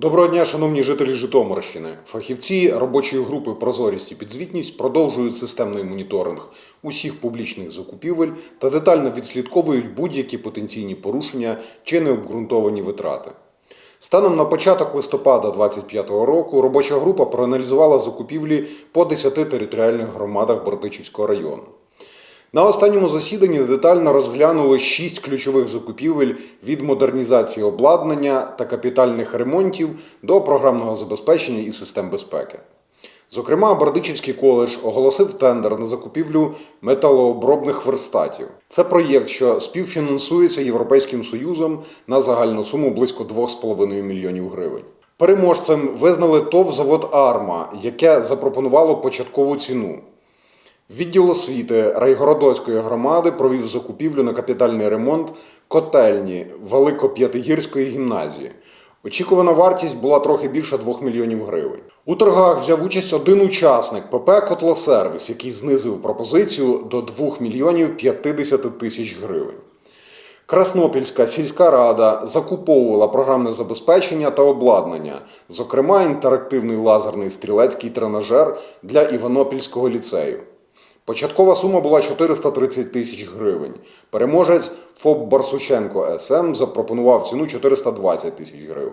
Доброго дня, шановні жителі Житомирщини. Фахівці робочої групи Прозорість і підзвітність продовжують системний моніторинг усіх публічних закупівель та детально відслідковують будь-які потенційні порушення чи необґрунтовані витрати. Станом на початок листопада 2025 року робоча група проаналізувала закупівлі по 10 територіальних громадах Бортичівського району. На останньому засіданні детально розглянули шість ключових закупівель від модернізації обладнання та капітальних ремонтів до програмного забезпечення і систем безпеки. Зокрема, Бердичівський коледж оголосив тендер на закупівлю металообробних верстатів. Це проєкт, що співфінансується Європейським Союзом на загальну суму близько 2,5 мільйонів гривень. Переможцем визнали ТОВ завод Арма, яке запропонувало початкову ціну. Відділ освіти Райгородоцької громади провів закупівлю на капітальний ремонт котельні Великоп'ятигірської гімназії. Очікувана вартість була трохи більше 2 мільйонів гривень. У торгах взяв участь один учасник ПП Котлосервіс, який знизив пропозицію до 2 мільйонів 50 тисяч гривень. Краснопільська сільська рада закуповувала програмне забезпечення та обладнання, зокрема інтерактивний лазерний стрілецький тренажер для Іванопільського ліцею. Початкова сума була 430 тисяч гривень. Переможець ФОП Барсученко СМ запропонував ціну 420 тисяч гривень.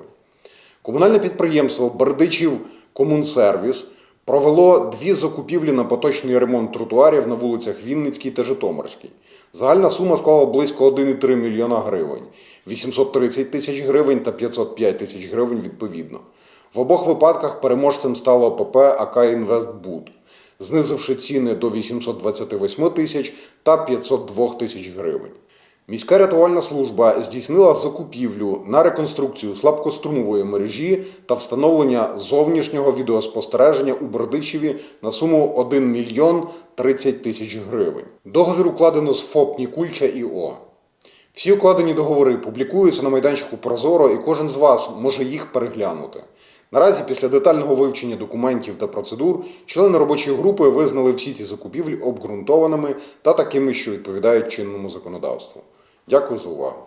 Комунальне підприємство Бердичів Комунсервіс провело дві закупівлі на поточний ремонт тротуарів на вулицях Вінницькій та Житомирській. Загальна сума склала близько 1,3 мільйона гривень, 830 тисяч гривень та 505 тисяч гривень відповідно. В обох випадках переможцем стало ПП АК Інвестбуд, знизивши ціни до 828 тисяч та 502 тисяч гривень. Міська рятувальна служба здійснила закупівлю на реконструкцію слабкострумової мережі та встановлення зовнішнього відеоспостереження у Бердичеві на суму 1 мільйон 30 тисяч гривень. Договір укладено з ФОП Нікульча ІО. Всі укладені договори публікуються на майданчику Прозоро, і кожен з вас може їх переглянути. Наразі, після детального вивчення документів та процедур, члени робочої групи визнали всі ці закупівлі обґрунтованими та такими, що відповідають чинному законодавству. Дякую за увагу.